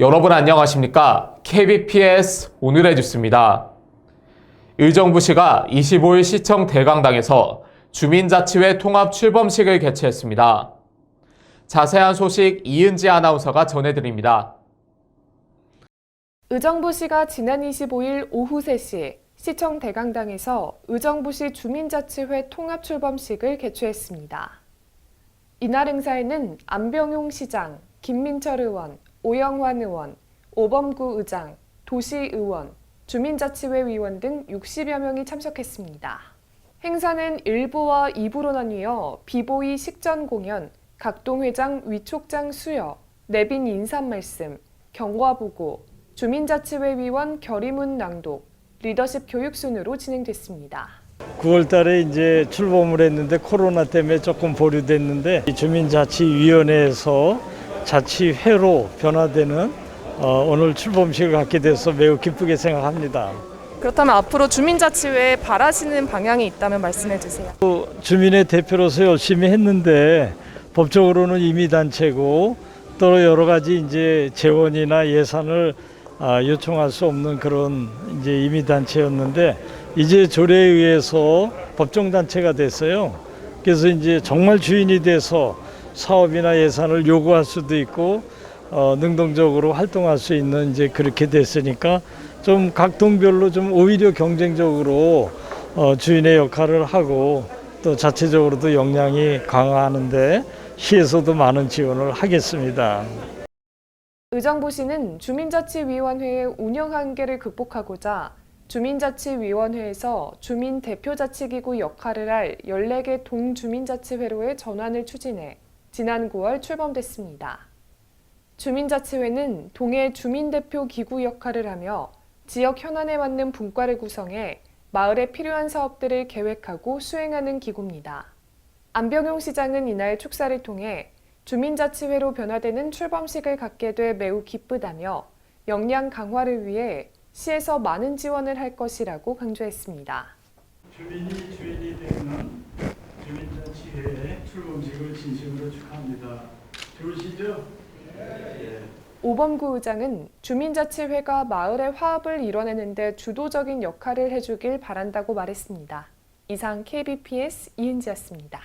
여러분 안녕하십니까? KBPS 오늘의 뉴스입니다. 의정부시가 25일 시청 대강당에서 주민자치회 통합 출범식을 개최했습니다. 자세한 소식 이은지 아나운서가 전해드립니다. 의정부시가 지난 25일 오후 3시 시청 대강당에서 의정부시 주민자치회 통합 출범식을 개최했습니다. 이날 행사에는 안병용 시장, 김민철 의원, 오영환 의원, 오범구 의장, 도시의원, 주민자치회 위원 등 60여 명이 참석했습니다. 행사는 1부와 2부로 나뉘어 비보이 식전 공연, 각동회장 위촉장 수여, 내빈 인사 말씀, 경과보고, 주민자치회 위원 결의문 낭독, 리더십 교육 순으로 진행됐습니다. 9월 달에 이제 출범을 했는데 코로나 때문에 조금 보류됐는데 이 주민자치위원회에서 자치회로 변화되는 어, 오늘 출범식을 갖게 돼서 매우 기쁘게 생각합니다. 그렇다면 앞으로 주민자치회에 바라시는 방향이 있다면 말씀해 주세요. 주민의 대표로서 열심히 했는데 법적으로는 임의 단체고 또 여러 가지 이제 재원이나 예산을 아, 요청할 수 없는 그런 이제 임의 단체였는데 이제 조례에 의해서 법정 단체가 됐어요. 그래서 이제 정말 주인이 돼서 사업이나 예산을 요구할 수도 있고 어, 능동적으로 활동할 수 있는 이제 그렇게 됐으니까 좀 각 동별로 좀 오히려 경쟁적으로 어, 주인의 역할을 하고 또 자체적으로도 역량이 강화하는데 시에서도 많은 지원을 하겠습니다. 의정부시는 주민자치위원회의 운영 한계를 극복하고자 주민자치위원회에서 주민 대표자치기구 역할을 할 14개 동주민자치회로의 전환을 추진해 지난 9월 출범됐습니다. 주민자치회는 동해 주민대표 기구 역할을 하며 지역 현안에 맞는 분과를 구성해 마을에 필요한 사업들을 계획하고 수행하는 기구입니다. 안병용 시장은 이날 축사를 통해 주민자치회로 변화되는 출범식을 갖게 돼 매우 기쁘다며 역량 강화를 위해 시에서 많은 지원을 할 것이라고 강조했습니다. 주민이 주민자치회 출범식을 진심으로 축하합니다. 좋으시죠? 오범구 의장은 주민자치회가 마을의 화합을 이뤄내는 데 주도적인 역할을 해주길 바란다고 말했습니다. 이상 KBPS 이은지였습니다.